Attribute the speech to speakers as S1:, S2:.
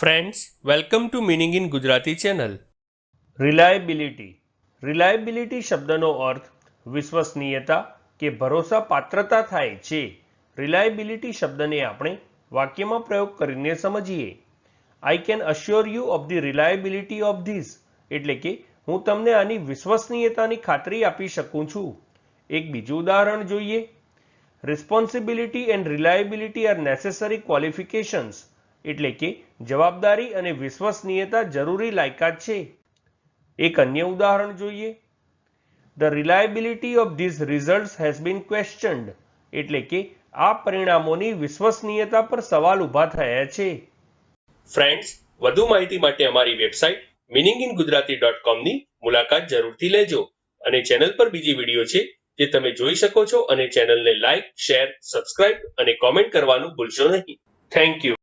S1: Friends welcome to meaning in Gujarati channel
S2: reliability reliability શબ્દનો અર્થ વિશ્વસનીયતા કે ભરોસા પાત્રતા થાય છે. રિલાયબિલિટી શબ્દને આપણે વાક્યમાં પ્રયોગ કરીને સમજીએ. I can assure you of the reliability of this એટલે કે હું તમને આની વિશ્વસનીયતાની ખાતરી આપી શકું છું. એક બીજું ઉદાહરણ જોઈએ. Responsibility and reliability are necessary qualifications એટલે કે જવાબદારી અને વિશ્વસનીયતા જરૂરી લાયકાત છે. એક અન્ય ઉદાહરણ જોઈએ. The reliability of this result has been questioned એટલે કે આ પરિણામોની વિશ્વસનીયતા પર સવાલ ઊભા થયા છે.
S1: ફ્રેન્ડ્સ વધુ માહિતી માટે અમારી website meaning in Gujarati dot કોમની મુલાકાત જરૂરથી લેજો અને ચેનલ પર બીજી વીડિયો છે જે તમે જોઈ શકો છો અને ચેનલને લાઇક શેર સબસ્ક્રાઇબ અને કોમેન્ટ કરવાનું ભૂલશો નહીં. Thank you